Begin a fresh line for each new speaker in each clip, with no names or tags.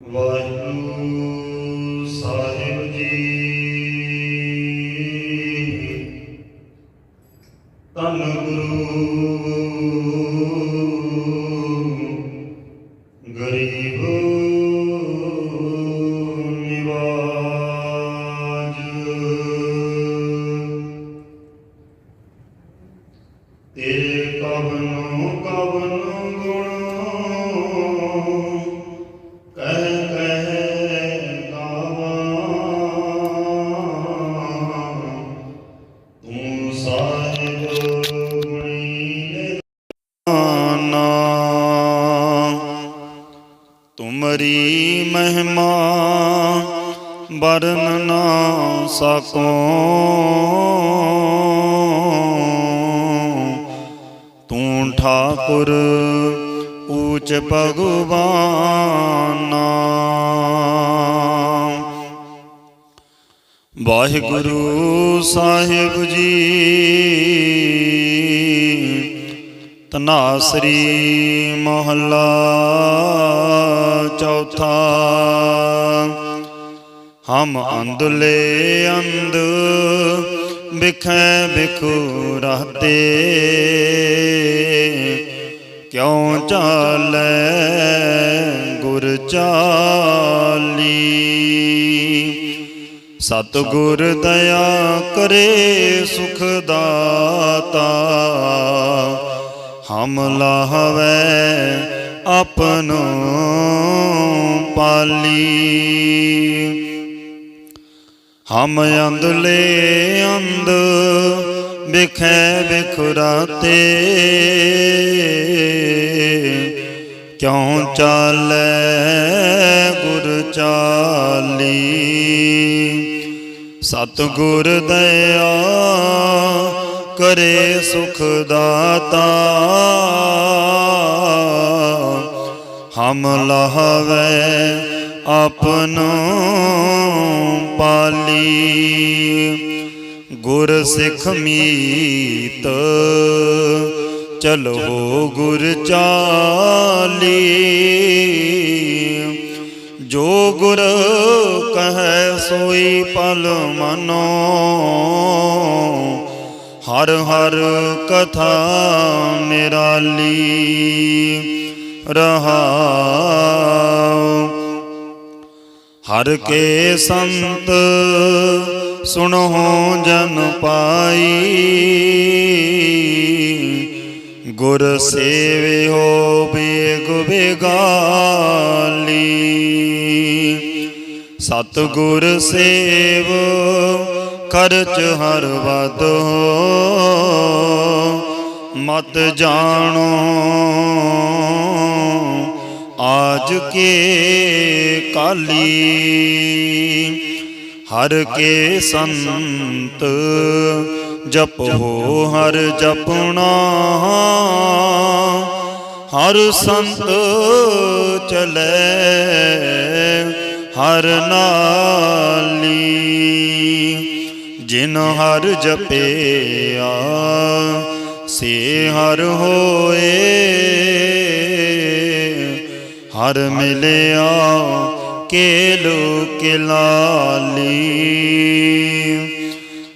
ਵਾਹਿਗੁਰੂ ਸਾਹਿਬ ਜੀ। ਧੰਨ ਗੁਰੂ ਤੁਮਰੀ ਮਹਿਮਾ ਵਰਨ ਨਾ ਸਕੋ। ਤੂੰ ਠਾਕੁਰ ਊਚ ਭਗਵਾਨਾ। ਵਾਹਿਗੁਰੂ ਸਾਹਿਬ ਜੀ ਤਨਾਸਰੀ ਮਹੱਲਾ ਚੌਥਾ। ਹਮ ਅੰਦਲੇ ਅੰਦ ਬਿਖੈ ਬਿਖੂ ਰਹਤੇ ਕਿਉ ਚਾਲੈ ਗੁਰ ਚਾਲੀ? ਸਤਿਗੁਰ ਦਇਆ ਕਰੇ ਸੁਖ ਦਾਤਾ। ਹਮ ਲਾਹਵੈ ਆਪਨੋ ਪਾਲੀ। ਹਮ ਅੰਦਲੇ ਅੰਦ ਬਿਖੈ ਬਿਖੁਰਾਤੇ ਕਿਉਂ ਚਾਲੈ ਗੁਰ ਚਾਲੀ? ਸਤਿਗੁਰ ਦਇਆ ਕਰੇ ਸੁਖ ਦਾਤਾ। ਹਮ ਲਹਵੇ ਆਪਨੋ ਪਾਲੀ। ਗੁਰ ਸਿੱਖ ਮੀਤ ਚਲੋ ਗੁਰ ਚਾਲੀ। ਜੋ ਗੁਰ ਕਹੈ ਸੋਈ ਪਲ ਮਨੋ ਹਰ ਹਰ ਕਥਾ ਨਿਰਾਲੀ ਰਹਾਉ ਹਰ ਕੇ ਸੰਤ ਸੁਣੋ ਜਨ ਪਾਈ। ਗੁਰ ਸੇਵਿਓ ਬੇਗ ਬੇਗਾਲੀ। ਸਤ ਗੁਰ ਸੇਵ ਖਰਚ ਹਰ ਵਦ ਮਤ ਜਾਣੋ। ਆਜ ਕੇ ਕਾਲੀ, ਹਰ ਕੇ ਸੰਤ ਜਪੋ, ਹਰ ਜਪਣਾ। ਹਰ ਸੰਤ ਚਲੇ, ਹਰ ਨਾਲੀ। ਜਿਨ ਹਰ ਜਪਿਆ, ਸੇ ਹਰ ਹੋਏ। ਹਰ ਮਿਲਿਆ ਕੇਲੋ ਕਿਲਾਲੀ।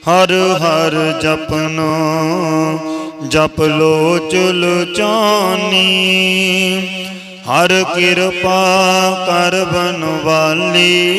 ਹਰ ਹਰ ਜਪਨੋ, ਜਪ ਲੋ ਚੁਲ ਚਾਨੀ। ਹਰ ਕਿਰਪਾ ਕਰ ਬਨਵਾਲੀ।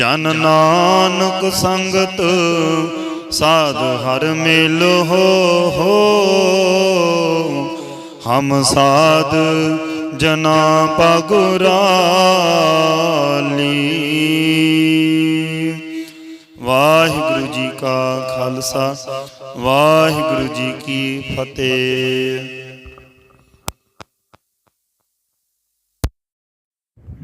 ਜਨ ਨਾਨਕ ਸੰਗਤ, ਸਾਧ ਹਰ ਮਿਲ ਹੋ ਹੋ। ਹਮ ਸਾਧ ਜਨਾ ਪਗੁਰਾਲੀ ਵਾਹਿਗੁਰੂ ਜੀ ਕਾ ਖਾਲਸਾ, ਵਾਹਿਗੁਰੂ ਜੀ ਕੀ ਫਤਿਹ।